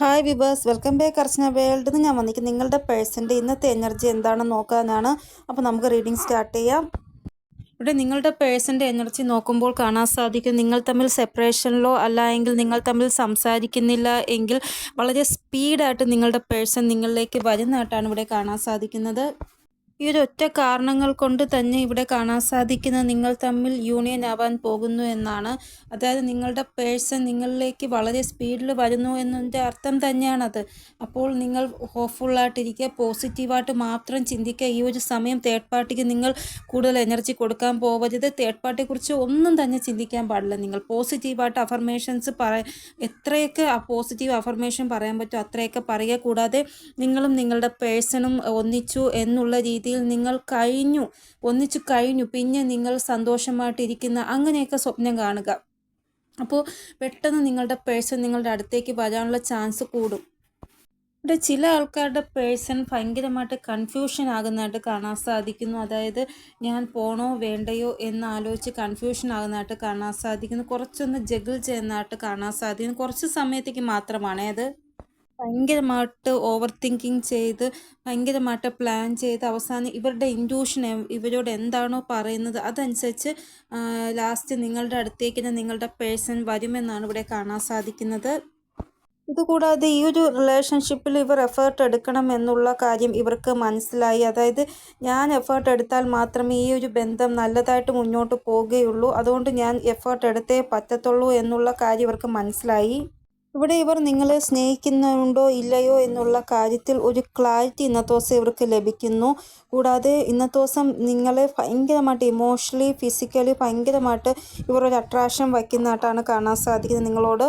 Hi viewers welcome back Archana world നിന്ന് ഞാൻ വന്നിരിക്കും നിങ്ങളുടെ പേഴ്സന്റെ ഇന്നത്തെ എനർജി എന്താണെന്ന് നോക്കാനാണ്. അപ്പോൾ നമുക്ക് റീഡിംഗ് സ്റ്റാർട്ട് ചെയ്യാം. ഇവിടെ നിങ്ങളുടെ പേഴ്സന്റെ എനർജി നോക്കുമ്പോൾ കാണാൻ സാധിക്കും. നിങ്ങൾ തമ്മിൽ സെപ്പറേഷനിലോ അല്ല എങ്കിൽ നിങ്ങൾ തമ്മിൽ സംസാരിക്കുന്നില്ല എങ്കിൽ വളരെ സ്പീഡായിട്ട് നിങ്ങളുടെ പേഴ്സൺ നിങ്ങളിലേക്ക് വരുന്നതായിട്ടാണ് ഇവിടെ കാണാൻ സാധിക്കുന്നത്. ഈ ഒരു ഒറ്റ കാരണങ്ങൾ കൊണ്ട് തന്നെ ഇവിടെ കാണാൻ സാധിക്കുന്ന നിങ്ങൾ തമ്മിൽ യൂണിയൻ ആവാൻ പോകുന്നു എന്നാണ്. അതായത് നിങ്ങളുടെ പേഴ്സൺ നിങ്ങളിലേക്ക് വളരെ സ്പീഡിൽ വരുന്നു എന്നതിന്റെ അർത്ഥം തന്നെയാണത്. അപ്പോൾ നിങ്ങൾ ഹോപ്പ്ഫുള്ളായിട്ടിരിക്കുക പോസിറ്റീവായിട്ട് മാത്രം ചിന്തിക്കുക. ഈ ഒരു സമയം തേർഡ് പാർട്ടിക്ക് നിങ്ങൾ കൂടുതൽ എനർജി കൊടുക്കാൻ പോകരുത് തേർഡ് പാർട്ടിയെക്കുറിച്ച് ഒന്നും തന്നെ ചിന്തിക്കാൻ പാടില്ല നിങ്ങൾ. പോസിറ്റീവായിട്ട് അഫർമേഷൻസ് പറ എത്രയൊക്കെ പോസിറ്റീവ് അഫർമേഷൻ പറയാൻ പറ്റുമോ അത്രയൊക്കെ പറയുക. കൂടാതെ നിങ്ങളും നിങ്ങളുടെ പേഴ്സണും ഒന്നിച്ചു എന്നുള്ള രീതിയിൽ നിങ്ങൾ കഴിഞ്ഞു ഒന്നിച്ചു കഴിഞ്ഞു പിന്നെ നിങ്ങൾ സന്തോഷമായിട്ടിരിക്കുന്ന അങ്ങനെയൊക്കെ സ്വപ്നം കാണുക. അപ്പോൾ പെട്ടെന്ന് നിങ്ങളുടെ പേഴ്സൺ നിങ്ങളുടെ അടുത്തേക്ക് വരാനുള്ള ചാൻസ് കൂടും. ഇവിടെ ചില ആൾക്കാരുടെ പേഴ്സൺ ഭയങ്കരമായിട്ട് കൺഫ്യൂഷൻ ആകുന്നതായിട്ട് കാണാൻ സാധിക്കുന്നു. അതായത് ഞാൻ പോണോ വേണ്ടയോ എന്ന് ആലോചിച്ച് കൺഫ്യൂഷൻ ആകുന്നതായിട്ട് കാണാൻ സാധിക്കുന്നു. കുറച്ചൊന്ന് ജഗിൾ ചെയ്യുന്നതായിട്ട് കാണാൻ സാധിക്കുന്നു. കുറച്ച് സമയത്തേക്ക് മാത്രമാണേ അത്. ഭയങ്കരമായിട്ട് ഓവർ തിങ്കിങ് ചെയ്ത് ഭയങ്കരമായിട്ട് പ്ലാൻ ചെയ്ത് അവസാനം ഇവരുടെ ഇൻഡ്യൂഷൻ ഇവരോട് എന്താണോ പറയുന്നത് അതനുസരിച്ച് ലാസ്റ്റ് നിങ്ങളുടെ അടുത്തേക്ക് നിങ്ങളുടെ പേഴ്സൺ വരുമെന്നാണ് ഇവിടെ കാണാൻ സാധിക്കുന്നത്. ഇതുകൂടാതെ ഈ ഒരു റിലേഷൻഷിപ്പിൽ ഇവർ എഫേർട്ട് എടുക്കണം എന്നുള്ള കാര്യം ഇവർക്ക് മനസ്സിലായി. അതായത് ഞാൻ എഫേർട്ട് എടുത്താൽ മാത്രമേ ഈ ഒരു ബന്ധം നല്ലതായിട്ട് മുന്നോട്ട് പോവുകയുള്ളൂ അതുകൊണ്ട് ഞാൻ എഫേർട്ട് എടുത്തേ പറ്റത്തുള്ളൂ എന്നുള്ള കാര്യം ഇവർക്ക് മനസ്സിലായി. ഇവിടെ ഇവർ നിങ്ങളെ സ്നേഹിക്കുന്നുണ്ടോ ഇല്ലയോ എന്നുള്ള കാര്യത്തിൽ ഒരു ക്ലാരിറ്റി ഇന്നത്തെ ദിവസം ഇവർക്ക് ലഭിക്കുന്നു. കൂടാതെ ഇന്നത്തെ ദിവസം നിങ്ങളെ ഭയങ്കരമായിട്ട് ഇമോഷണലി ഫിസിക്കലി ഭയങ്കരമായിട്ട് ഇവർ ഒരു അട്രാക്ഷൻ വയ്ക്കുന്നതായിട്ടാണ് കാണാൻ സാധിക്കുന്നത്. നിങ്ങളോട്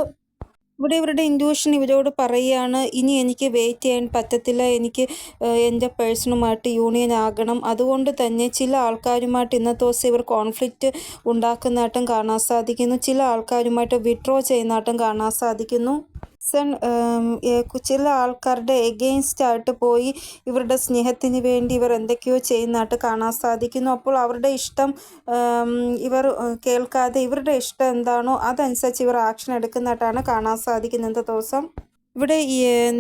ഇവിടെ ഇവരുടെ ഇൻഡ്യൂഷൻ ഇവരോട് പറയുകയാണ് ഇനി എനിക്ക് വെയിറ്റ് ചെയ്യാൻ പറ്റത്തില്ല. എനിക്ക് എന്റെ പേഴ്സണുമായിട്ട് യൂണിയൻ ആകണം. അതുകൊണ്ട് തന്നെ ചില ആൾക്കാരുമായിട്ട് ഇന്നത്തെ ദിവസം ഇവർ കോൺഫ്ലിക്റ്റ് ഉണ്ടാക്കുന്നതായിട്ടും കാണാൻ സാധിക്കുന്നു. ചില ആൾക്കാരുമായിട്ട് വിഡ്രോ ചെയ്യുന്നതായിട്ടും കാണാൻ സാധിക്കുന്നു. സൺ ചില ആൾക്കാരുടെ എഗെയിൻസ്റ്റ് ആയിട്ട് പോയി ഇവരുടെ സ്നേഹത്തിന് വേണ്ടി ഇവർ എന്തൊക്കെയോ ചെയ്യുന്നതായിട്ട് കാണാൻ സാധിക്കുന്നു. അപ്പോൾ അവരുടെ ഇഷ്ടം ഇവർ കേൾക്കാതെ ഇവരുടെ ഇഷ്ടം എന്താണോ അതനുസരിച്ച് ഇവർ ആക്ഷൻ എടുക്കുന്നതായിട്ടാണ് കാണാൻ സാധിക്കുന്നത് ദിവസം. ഇവിടെ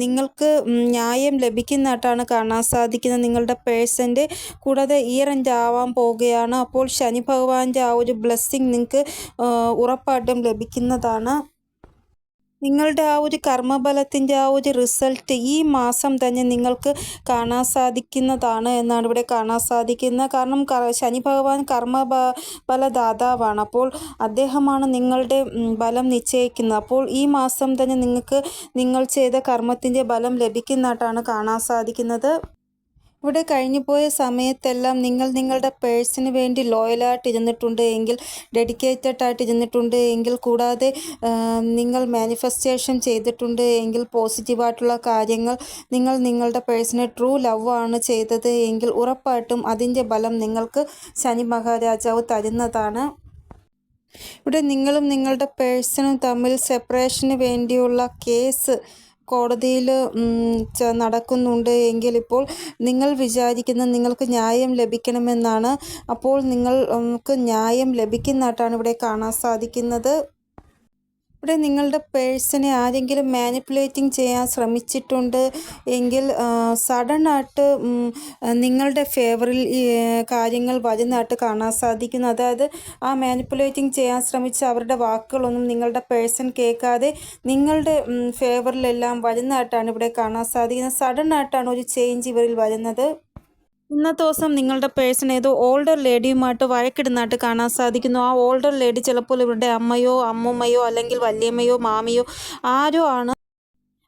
നിങ്ങൾക്ക് ന്യായം ലഭിക്കുന്നതായിട്ടാണ് കാണാൻ സാധിക്കുന്നത്. നിങ്ങളുടെ പേഴ്സന്റെ കൂടാതെ ഇയർ എൻഡ് ആവാൻ പോവുകയാണ്. അപ്പോൾ ശനി ഭഗവാന്റെ ആ ഒരു ബ്ലെസ്സിങ് നിങ്ങൾക്ക് ഉറപ്പായിട്ടും ലഭിക്കുന്നതാണ്. നിങ്ങളുടെ ആ ഒരു കർമ്മബലത്തിന്റെ ആ ഒരു റിസൾട്ട് ഈ മാസം തന്നെ നിങ്ങൾക്ക് കാണാൻ സാധിക്കുന്നതാണ് എന്നാണ് ഇവിടെ കാണാൻ സാധിക്കുന്നത്. കാരണം ശനി ഭഗവാൻ കർമ്മ ബലദാതാവാണ്. അപ്പോൾ അദ്ദേഹമാണ് നിങ്ങളുടെ ബലം നിശ്ചയിക്കുന്നത്. അപ്പോൾ ഈ മാസം തന്നെ നിങ്ങൾക്ക് നിങ്ങൾ ചെയ്ത കർമ്മത്തിന്റെ ബലം ലഭിക്കുന്നതായിട്ടാണ് കാണാൻ സാധിക്കുന്നത്. ഇവിടെ കഴിഞ്ഞു പോയ സമയത്തെല്ലാം നിങ്ങൾ നിങ്ങളുടെ പേഴ്സിന് വേണ്ടി ലോയലായിട്ട് ഇരുന്നിട്ടുണ്ട് എങ്കിൽ ഡെഡിക്കേറ്റഡ് ആയിട്ട് ഇരുന്നിട്ടുണ്ട് എങ്കിൽ കൂടാതെ നിങ്ങൾ മാനിഫെസ്റ്റേഷൻ ചെയ്തിട്ടുണ്ട് എങ്കിൽ പോസിറ്റീവായിട്ടുള്ള കാര്യങ്ങൾ നിങ്ങൾ നിങ്ങളുടെ പേഴ്സിനെ ട്രൂ ലവ് ആണ് ചെയ്തത് എങ്കിൽ ഉറപ്പായിട്ടും അതിന്റെ ബലം നിങ്ങൾക്ക് ശനി മഹാരാജാവ് തരുന്നതാണ്. ഇവിടെ നിങ്ങളും നിങ്ങളുടെ പേഴ്സണും തമ്മിൽ സെപ്പറേഷന് വേണ്ടിയുള്ള കേസ് കോടതിയിൽ നടക്കുന്നുണ്ട്. എങ്കിൽ ഇപ്പോൾ നിങ്ങൾ വിചാരിക്കുന്ന നിങ്ങൾക്ക് ന്യായം ലഭിക്കണമെന്നാണ്. അപ്പോൾ നിങ്ങൾക്ക് ന്യായം ലഭിക്കുന്നതായിട്ടാണ് ഇവിടെ കാണാൻ സാധിക്കുന്നത്. ഇവിടെ നിങ്ങളുടെ പേഴ്സണെ ആരെങ്കിലും മാനിപ്പുലേറ്റിംഗ് ചെയ്യാൻ ശ്രമിച്ചിട്ടുണ്ട് എങ്കിൽ സഡനായിട്ട് നിങ്ങളുടെ ഫേവറിൽ കാര്യങ്ങൾ വരുന്നതായിട്ട് കാണാൻ സാധിക്കുന്നു. അതായത് ആ മാനിപ്പുലേറ്റിംഗ് ചെയ്യാൻ ശ്രമിച്ച അവരുടെ വാക്കുകളൊന്നും നിങ്ങളുടെ പേഴ്സൺ കേൾക്കാതെ നിങ്ങളുടെ ഫേവറിലെല്ലാം വരുന്നതായിട്ടാണ് ഇവിടെ കാണാൻ സാധിക്കുന്നത്. സഡനായിട്ടാണ് ഒരു ചേഞ്ച് ഇവരിൽ വരുന്നത്. ഇന്നത്തെ ദിവസം നിങ്ങളുടെ പേഴ്സൺ ഏതോ ഓൾഡർ ലേഡിയുമായിട്ട് വഴക്കിടുന്നതായിട്ട് കാണാൻ സാധിക്കുന്നു. ആ ഓൾഡർ ലേഡി ചിലപ്പോൾ ഇവരുടെ അമ്മയോ അമ്മമ്മയോ അല്ലെങ്കിൽ വല്യമ്മയോ മാമിയോ ആരോ ആണ്.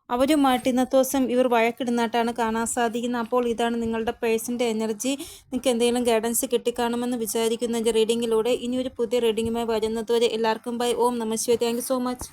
അവരുമായിട്ട് ഇന്നത്തെ ദിവസം ഇവർ വഴക്കിടുന്നതായിട്ടാണ് കാണാൻ സാധിക്കുന്നത്. അപ്പോൾ ഇതാണ് നിങ്ങളുടെ പേഴ്സന്റെ എനർജി നിങ്ങൾക്ക് എന്തെങ്കിലും ഗൈഡൻസ് കിട്ടിക്കാണുമെന്ന് വിചാരിക്കുന്ന റീഡിങ്ങിലൂടെ ഇനി ഒരു പുതിയ റീഡിങ്ങുമായി വരുന്നതുവരെ എല്ലാവർക്കും ബൈ ഓം നമസ്വേ താങ്ക് സോ മച്ച്